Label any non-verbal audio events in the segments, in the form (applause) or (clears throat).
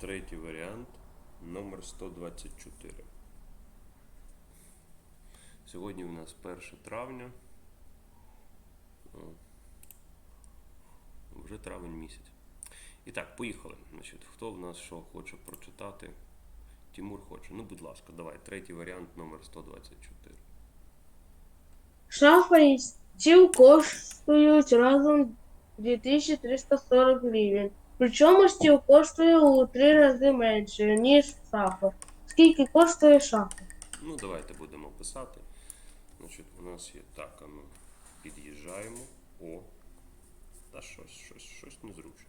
Третій варіант номер 124. Сьогодні у нас 1 травня. Вже травень місяць. І так, поїхали. Значить, хто в нас що хоче прочитати? Тимур хоче. Ну, будь ласка, давай. Третій варіант номер 124. Шафа і стіл коштують разом 2340 гривень. Причому стіл коштує у три рази менше, ніж шафа. Скільки коштує шафа? Ну, давайте будемо писати. Значить, у нас є так, а ми під'їжджаємо. О. Та щось, щось, щось незручно.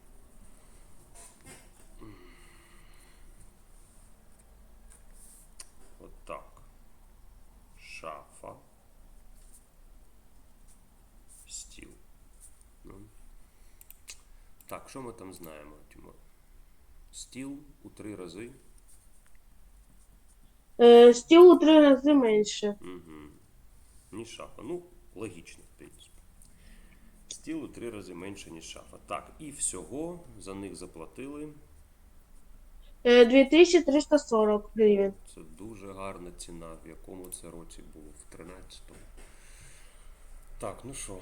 От так. Шафа. Стіл. Ну. Так, що ми там знаємо, Тимур? Стіл у три рази. Е, стіл у три рази менше. Угу. Ні шафа. Ну, логічно, в принципі. Стіл у три рази менше, ніж шафа. Так, і всього за них заплатили. Е, 2340 гривень. Це дуже гарна ціна. В якому це році було? В 13-му. Так, ну що,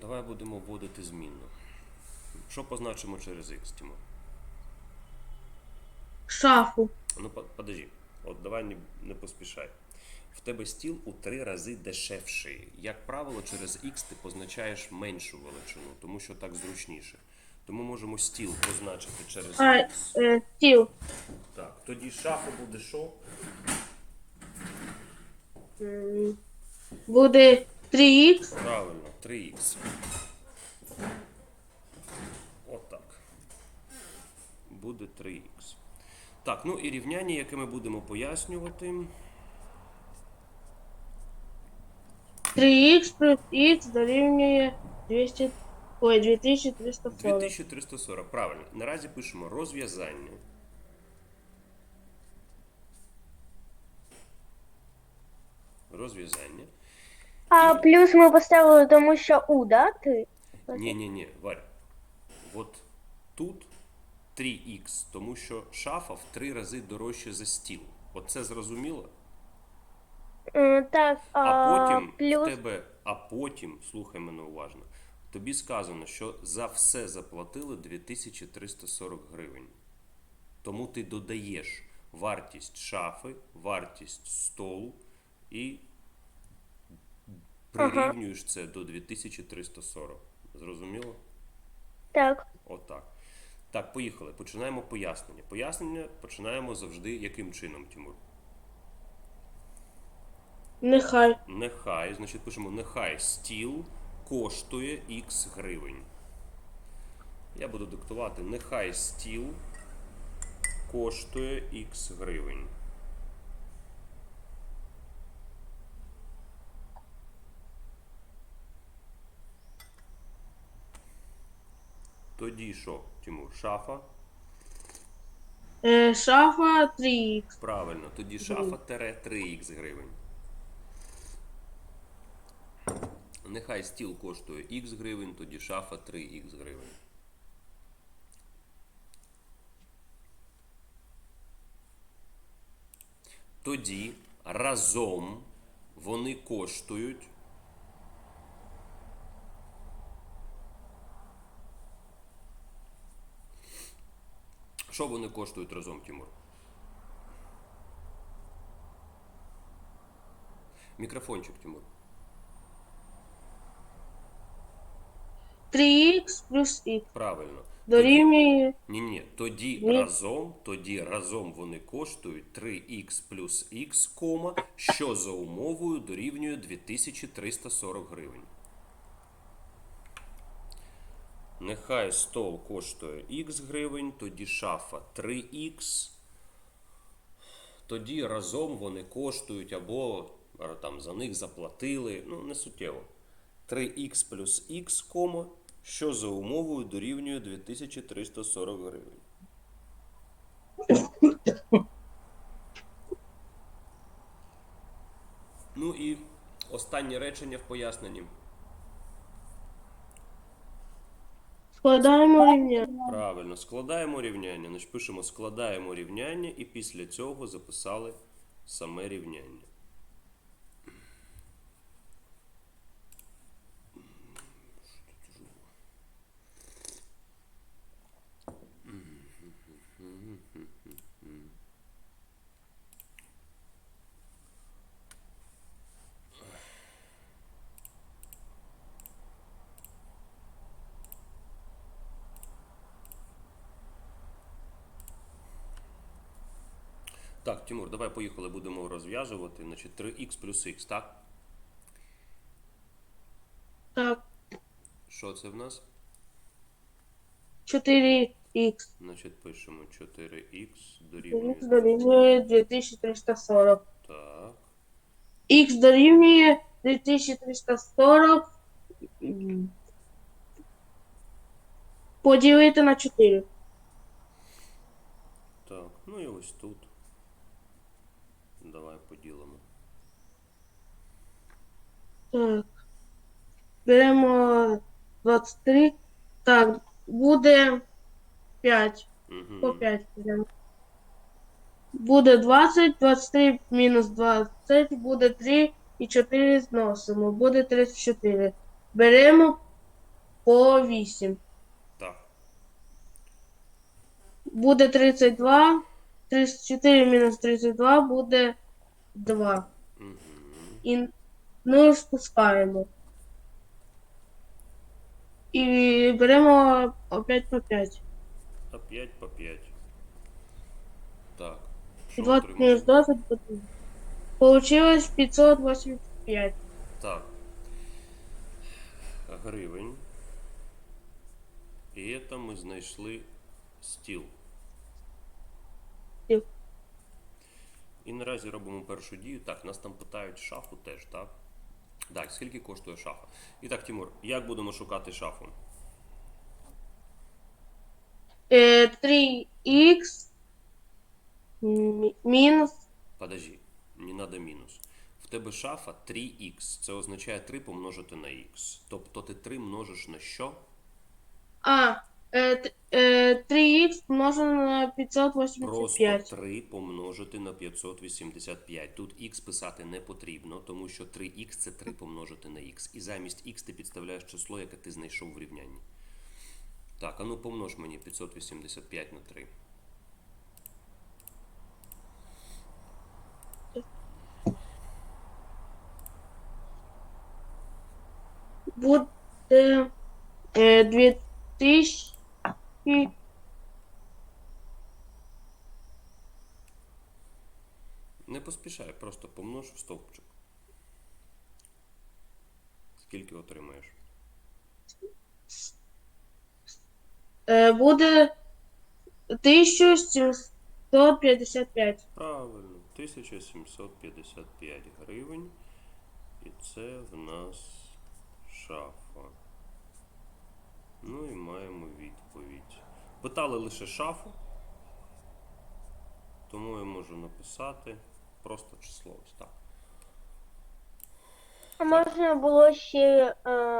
давай будемо вводити змінну. Що позначимо через X, Тімо? Шафу. Ну, подожди. От давай не, не поспішай. В тебе стіл у три рази дешевший. Як правило, через X ти позначаєш меншу величину, тому що так зручніше. Тому можемо стіл позначити через А, X. е, стіл. Так, тоді шафа буде що? М, Буде 3х. Правильно, 3х. Отак. Буде 3х. Так, ну і рівняння, яке ми будемо пояснювати. 3х плюс х дорівнює 200, ой, 2340. 2340. Правильно. Наразі пишемо розв'язання. Розв'язання. А плюс ми поставили, тому що у, да? Ти? Ні, ні, ні, Варя. От тут 3х, тому що шафа в три рази дорожче за стіл. Оце зрозуміло? М, Так, а, потім плюс. в тебе, а потім, слухай мене уважно, тобі сказано, що за все заплатили 2340 гривень. Тому ти додаєш вартість шафи, вартість столу і прирівнюєш це до 2340. Зрозуміло? Так. Отак. Так, поїхали. Починаємо пояснення. Пояснення починаємо завжди яким чином, Тимур? Нехай. Нехай, значить, пишемо нехай стіл коштує Х гривень. Я буду диктувати нехай стіл коштує Х гривень. Тоді що, Тимур? Шафа? Е, шафа 3х. Правильно, тоді шафа тере 3х гривень. Нехай стіл коштує х гривень, тоді шафа 3х гривень. Тоді разом вони коштують. Що вони коштують разом, Тимур? Мікрофончик, Тимур. 3х плюс х Правильно. дорівнює Ні, ні, тоді Ні. разом, тоді разом вони коштують 3х плюс х, кома, що за умовою дорівнює 2340 гривень. Нехай стол коштує х гривень, тоді шафа 3х. Тоді разом вони коштують або там за них заплатили. Ну, не суттєво. 3х плюс х, що за умовою дорівнює 2340 гривень. Ну і останнє речення в поясненні. Складаємо рівняння. Правильно, складаємо рівняння. Значить, пишемо складаємо рівняння і після цього записали саме рівняння. Так, Тимур, давай поїхали, будемо розв'язувати. Значить, 3х плюс х, так? Так, Що це в нас? 4х. Значить, пишемо 4х Х дорівнює. дорівнює 2340. Так. Х дорівнює 2340 м, поділити на 4. Так, ну і ось тут. Давай поділимо. Так. Беремо 23. Так, буде 5. По Угу. 5 беремо. Буде 20, 23 мінус 20 буде 3 і 4 зносимо. Буде 34. Беремо по 8. Так. Буде 32. 34 мінус 32 буде 2. Угу. І ну спускаємо. І беремо опять по 5. А 5 по 5. Так. І Що 20 мінус отримали? 20 буде. Получилось 585. Так. Гривень. І це ми знайшли стіл. Стіл. І наразі робимо першу дію. Так, нас там питають шафу теж, так? Так, скільки коштує шафа? І так, Тимур, як будемо шукати шафу? Е, 3х мі- мінус Подожди, не треба мінус. В тебе шафа 3х. Це означає 3 помножити на х. Тобто ти 3 множиш на що? А, е, е, Е, 3х е, множено на 585. Просто 3 помножити на 585. Тут х писати не потрібно, тому що 3х це 3 помножити на х. І замість х ти підставляєш число, яке ти знайшов в рівнянні. Так, а ну помнож мені 585 на 3. Буде е, 2000. І... Не поспішай, просто помнож в стовпчик. Скільки отримаєш? Буде 1755. Правильно, 1755 гривень. І це в нас шафа. Ну і маємо відповідь. Питали лише шафу, тому я можу написати просто число ось так. А можна було ще е,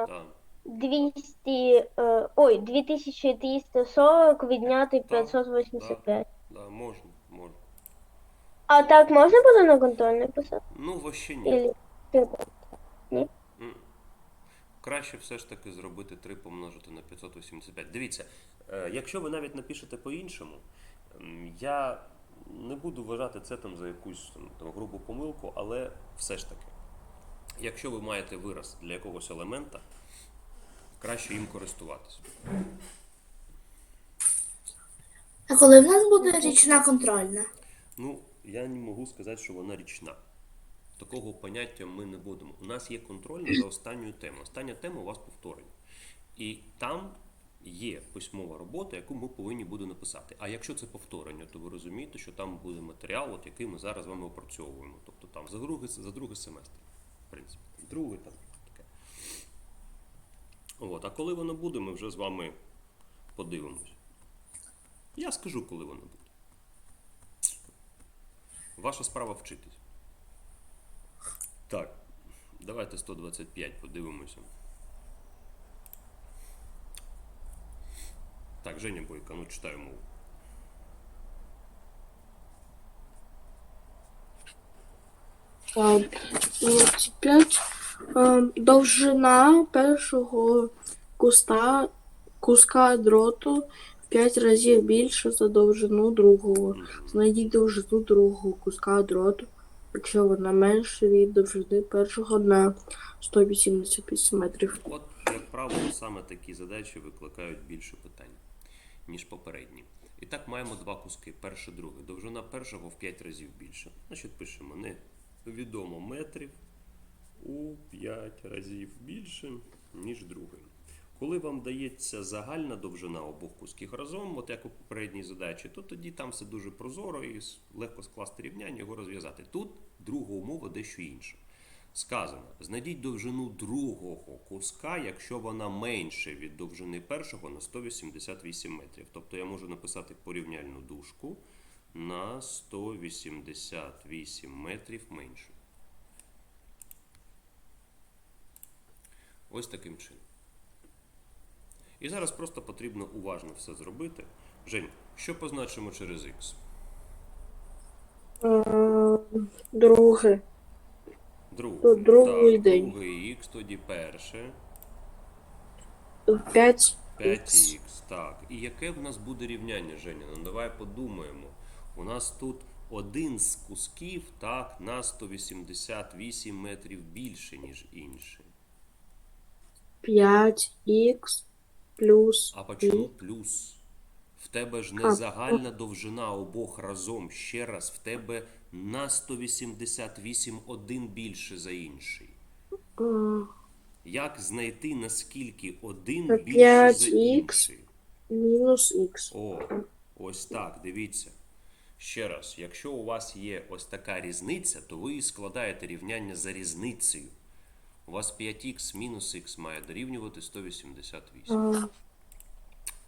Так, 200, е, ой, 2340 відняти 585. да, можна, можна. А так можна буде на контрольний писати? Ну, вообще ні. Ілі треба? Краще все ж таки зробити 3 помножити на 585. Дивіться, е, якщо ви навіть напишете по-іншому, я не буду вважати це там за якусь там, грубу помилку, але все ж таки, якщо ви маєте вираз для якогось елемента, краще їм користуватися. А коли в нас буде річна контрольна? Ну, я не можу сказати, що вона річна. Такого поняття ми не будемо. У нас є контрольна за останньою темою. Остання тема у вас повторення. І там є письмова робота, яку ми повинні буде написати. А якщо це повторення, то ви розумієте, що там буде матеріал, от який ми зараз з вами опрацьовуємо. Тобто там за другий, за другий семестр, в принципі. Другий там таке. От, а коли воно буде, ми вже з вами подивимось. Я скажу, коли воно буде. Ваша справа вчитись. Так, давайте 125 подивимося. Так, Женя Бойко, ну читай мову. А, 25. Довжина першого куста, куска дроту в 5 разів більше за довжину другого. Знайдіть довжину другого куска дроту, якщо вона менше від довжини першого на 188 метрів. От, як правило, саме такі задачі викликають більше питань, ніж попередні. І так маємо два куски. Перший, другий. Довжина першого в 5 разів більше. Значить, пишемо невідомо метрів у 5 разів більше, ніж другий. Коли вам дається загальна довжина обох кусків разом, от як у попередній задачі, то тоді там все дуже прозоро і легко скласти рівняння, його розв'язати. Тут друга умова дещо інша. Сказано, знайдіть довжину другого куска, якщо вона менше від довжини першого на 188 метрів. Тобто я можу написати порівняльну дужку на 188 метрів менше. Ось таким чином. І зараз просто потрібно уважно все зробити. Жень, що позначимо через Х? А, Друге. Другий. Другий так, день. Другий х, тоді перше. 5 5х, так. І яке в нас буде рівняння, Женя? Ну давай подумаємо. У нас тут один з кусків, так, на 188 метрів більше, ніж інший. 5х плюс А почему плюс? В тебе ж не А, загальна довжина обох разом. Ще раз, в тебе на 188 один більше за інший. а, Як знайти наскільки один Та більше за інший? мінус х. О, ось так, дивіться. Ще раз, якщо у вас є ось така різниця, то ви складаєте рівняння за різницею. У вас 5х мінус х має дорівнювати 188. А,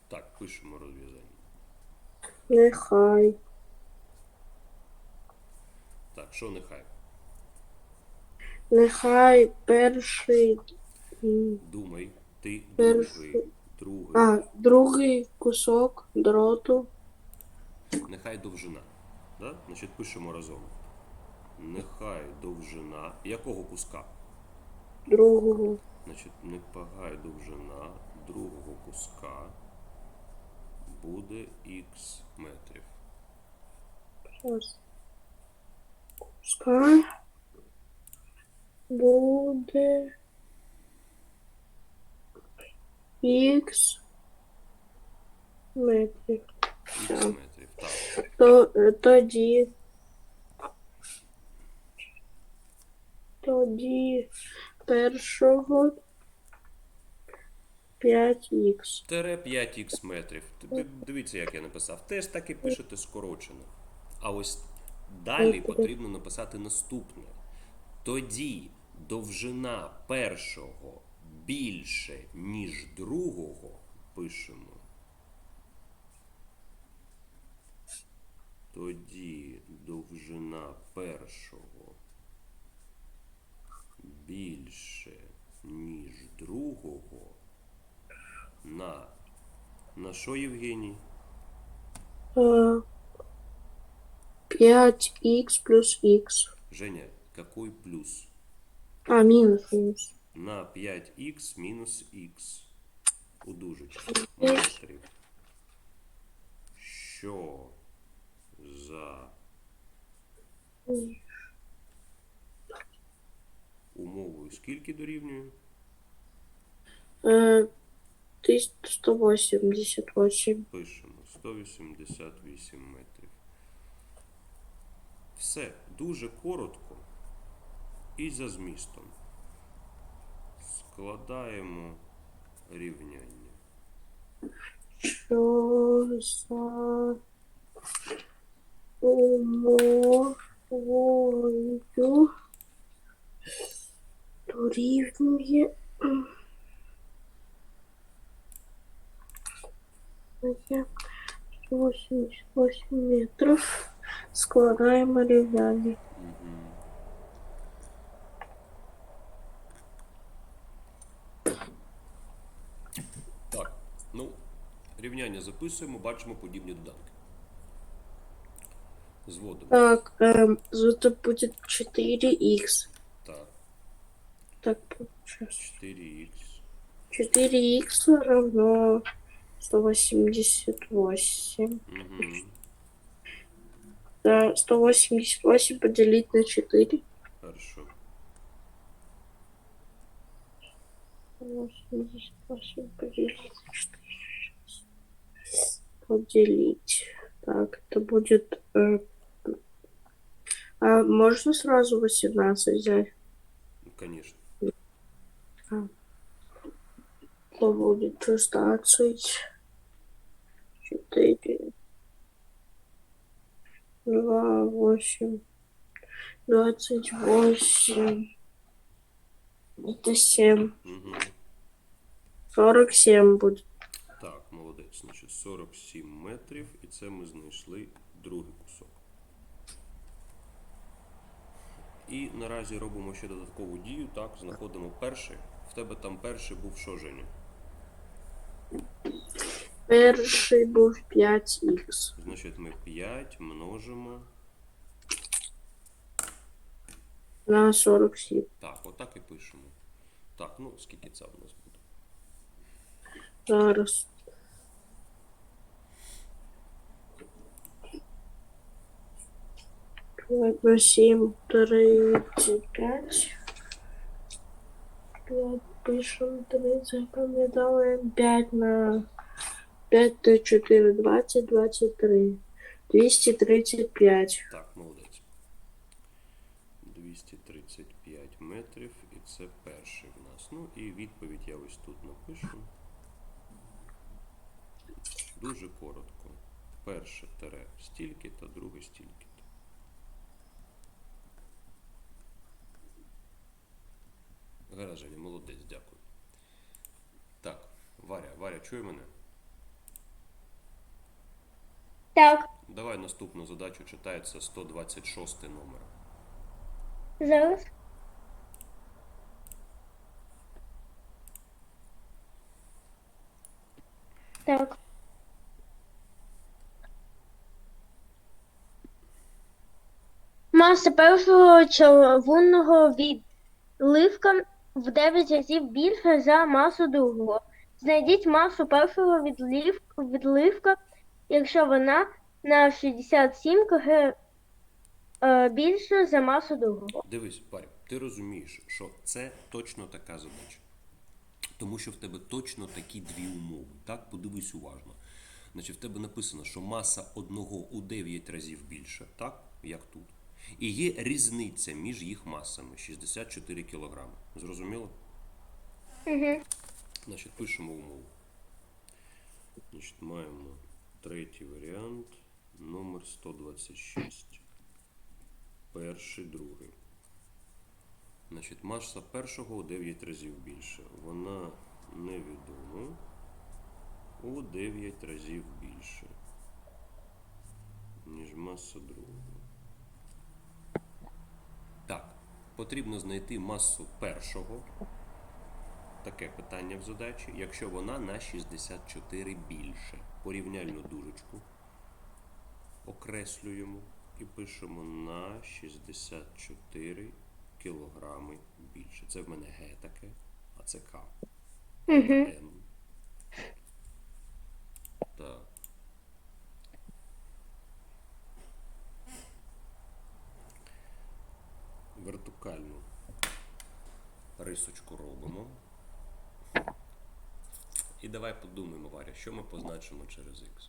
Так, пишемо розв'язання. нехай. Так, що нехай? Нехай перший. Думай, ти Перший. другий, другий. А, другий кусок дроту. Нехай довжина. Да? Значить, пишемо разом. Нехай довжина. Якого куска? Другого. Значить, нехай довжина другого куска буде х метрів. Куска буде х метрів. Х метрів. Так. То, е, тоді. Тоді першого 5х. Тере 5х метрів. Дивіться, як я написав. Теж так і пишете скорочено. А ось далі потрібно написати наступне. Тоді довжина першого більше, ніж другого, пишемо. Тоді довжина першого більше, ніж другого. На. На що, Євгеній? Е, 5х плюс х. Женя, какой плюс? А, мінус мінус. На 5х мінус х. У дужечці. Метрів. Що за умовою скільки дорівнює? Е, 1188. Пишемо 188 метрів. Все дуже коротко і за змістом. Складаємо рівняння. Що за умовою дорівнює Є 188 метрів. Складаємо рівняння. Мгм. Так, ну, рівняння. Рівняння записуємо, бачимо подібні доданки. Зводимо. Так, эм, это будет 4х. Так, сейчас. 4х. 4х равно 188. Угу. Да, 188 поделить на 4. Хорошо. 188 поделить на 4. Поделить. Так, это будет... э, а можно сразу 18 взять? Ну, конечно. То будет 16. 4. 2, 8. 28. Это 7. Угу. 47 будет. Так, молодець. Значить, 47 метрів, і це ми знайшли другий кусок. І наразі робимо ще додаткову дію. Так, знаходимо перший. В тебе там перший був що, Женя? Перший був 5х. Значить, ми 5 множимо. На 47. Так, отак і пишемо. Так, ну скільки це в нас буде? Зараз. П'ять на 7, 35. 5 пишемо 30, запам'ятали. 5 на 5 то 4, 20, 23. 235. Так, молодець. 235 метрів, і це перший в нас. Ну і відповідь я ось тут напишу. Дуже коротко. Перше тере стільки та друге стільки. Гаразд, Женя, молодець, дякую. Так, Варя, Варя, чує мене? Так, Давай наступну задачу читається 126 номер. зараз. Так. Маса першого чавунного відливка в 9 разів більша за масу другого. Знайдіть масу першого відлив... відливка, якщо вона на 67 кг е, більша за масу другого. Дивись, Варя, ти розумієш, що це точно така задача. Тому що в тебе точно такі дві умови. Так, подивись уважно. Значить, в тебе написано, що маса одного у 9 разів більша, так, як тут. І є різниця між їх масами 64 кг. Зрозуміло? Угу. Значить, пишемо умову. Значить, маємо третій варіант, номер 126. Перший, другий. Значить, маса першого у 9 разів більше. Вона невідома у 9 разів більше, ніж маса другого. Так, потрібно знайти масу першого. Таке питання в задачі, якщо вона на 64 більше. Порівняльну дужечку окреслюємо і пишемо на 64 кілограми більше. Це в мене Г таке, а це К. Угу. М. Так. Вертикальну рисочку робимо. І давай подумаємо, Варя, що ми позначимо через Х.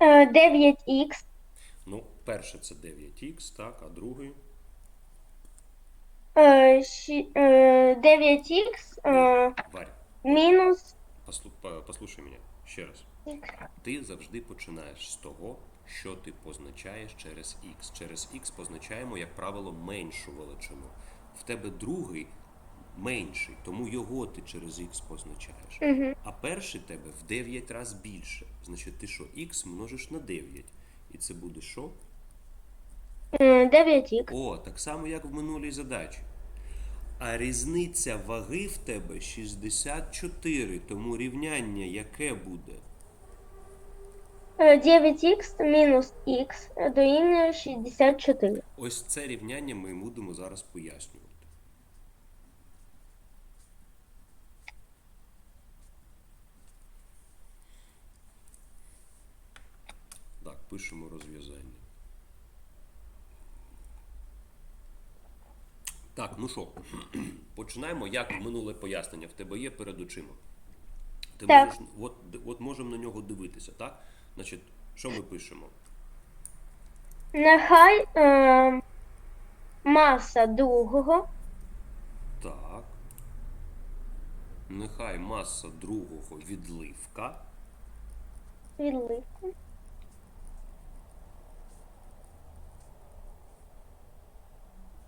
Е, 9х Ну, перше це 9х, так, а другий. е, щі- е, 9х е, Варя, мінус послу- послухай мене ще раз. Ти завжди починаєш з того, що ти позначаєш через х. Через х позначаємо, як правило, меншу величину. В тебе другий менший, тому його ти через х позначаєш. Угу. А перший тебе в 9 разів більше. Значить, ти що х множиш на 9. І це буде що? Е, 9х. О, так само, як в минулій задачі. А різниця ваги в тебе 64, тому рівняння яке буде? Е, 9х мінус х дорівнює 64. Ось це рівняння ми будемо зараз пояснювати. Так, пишемо розв'язання. Так, ну що, (clears throat) починаємо. Як минуле пояснення в тебе є перед очима? Ти Так. можеш, от, от можемо на нього дивитися, так? Значить, що ми пишемо? Нехай е, маса другого Так. Нехай маса другого відливка відливку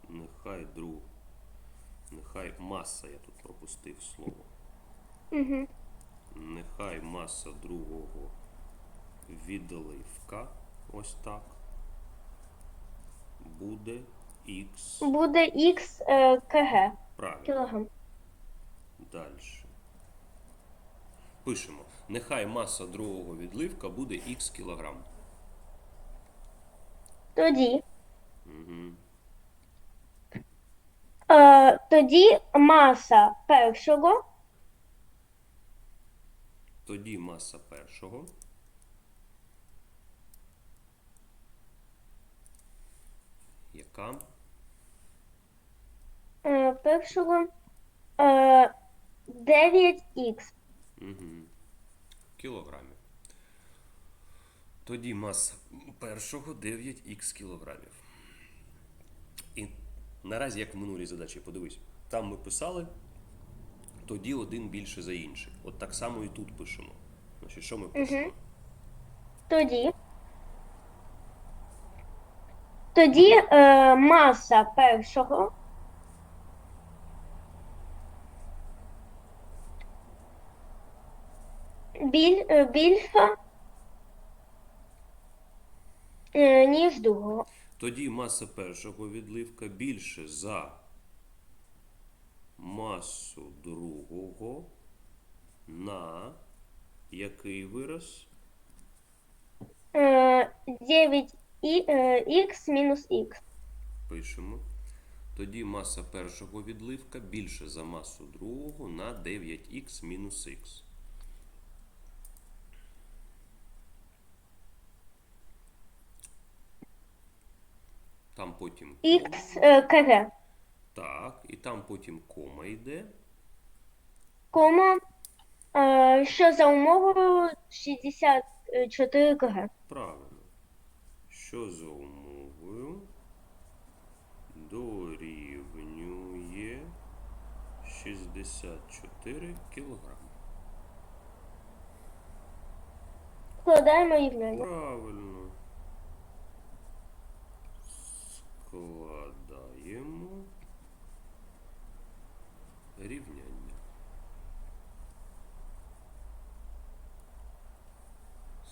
Нехай друг. Нехай маса, я тут пропустив слово. угу. Нехай маса другого відливка. Ось так. Буде х. буде х е, кг Правильно. кілограм. Далі. Пишемо. Нехай маса другого відливка буде х кілограм. Тоді, Угу. е, тоді маса першого Тоді маса першого. Яка? е, першого е, 9х Угу. Кілограмів. Тоді маса першого 9х кілограмів. І наразі, як в минулій задачі, подивись, там ми писали, тоді один більше за інший. От так само і тут пишемо. Значить, що ми пишемо? Тоді. Тоді е, маса першого біль, е, більша, е, ніж другого. Тоді маса першого відливка більше за масу другого на який вираз? Е, 9 і, е, х мінус х. Пишемо. Тоді маса першого відливка більше за масу другого на 9х мінус х. Там потім Х е, кг. так, і там потім кома йде. Кома, е, що за умовою 64 кг. Правильно. Що за умовою дорівнює 64 кілограми. Складаємо рівняння. Правильно. Складаємо рівняння.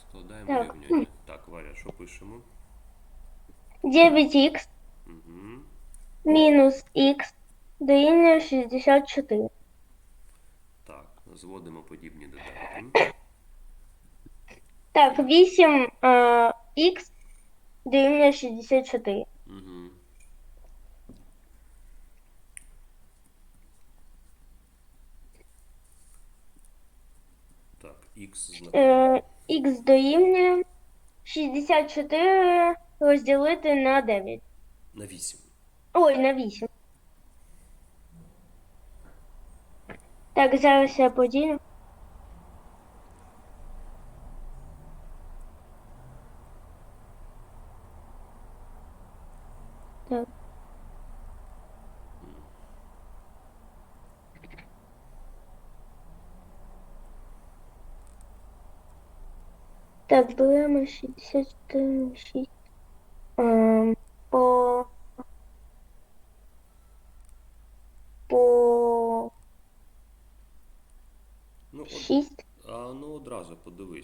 Складаємо Так. рівняння. Так, Варя, що пишемо? 9х Угу. мінус х дорівнює 64. Так, зводимо подібні доданки. Так, 8 е, х дорівнює 64. Угу. Так, х знаходимо. Х дорівнює 64 розділити на 9. На 8. Ой, на 8. Так, зараз я поділю. Так. Так, беремо 64, 6. Ем, по... По Ну, от, 6. а ну одразу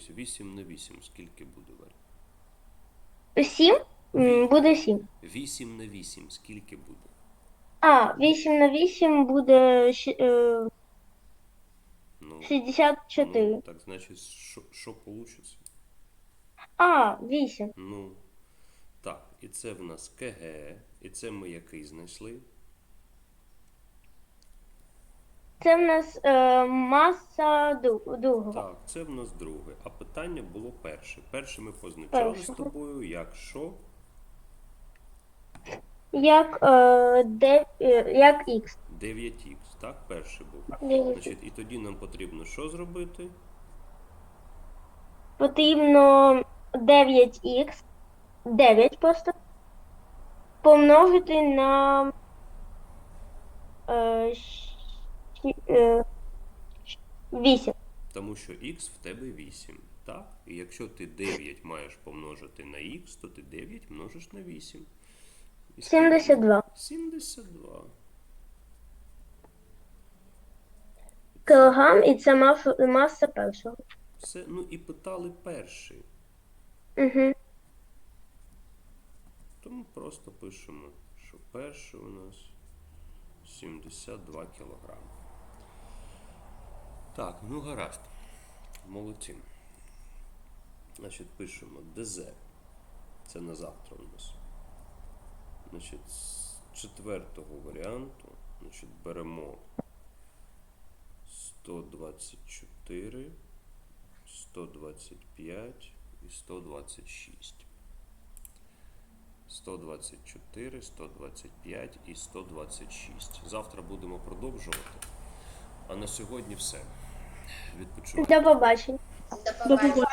подивись. 8 на 8 скільки буде, Варя? 7? М, Буде 7. 8 на 8 скільки буде? А, 8 на 8 буде е, Ну, 64. ну так значить, що, получиться? А, 8. Ну, так, і це в нас КГ, і це ми який знайшли? Це в нас е, маса ду- другого. Так, це в нас друге. А питання було перше. Перше ми позначали з Першого. тобою, як що? Як, е, де, е, як х. 9х, так, перший був. Значить, і тоді нам потрібно що зробити? Потрібно 9х, 9 просто, помножити на е, 8. Тому що х в тебе 8, так? І якщо ти 9 маєш помножити на х, то ти 9 множиш на 8. І 72 72. кілограм, і це маса, маса першого. Все, ну і питали перший. Угу. Тому просто пишемо, що перший у нас 72 кілограми. Так, ну гаразд. Молодці. Значить, пишемо ДЗ. Це на завтра у нас. Значить, з четвертого варіанту значить, беремо 124, 125 і 126. 124, 125 і 126. Завтра будемо продовжувати. А на сьогодні все. Відпочиваємо. До побачення. До побачення.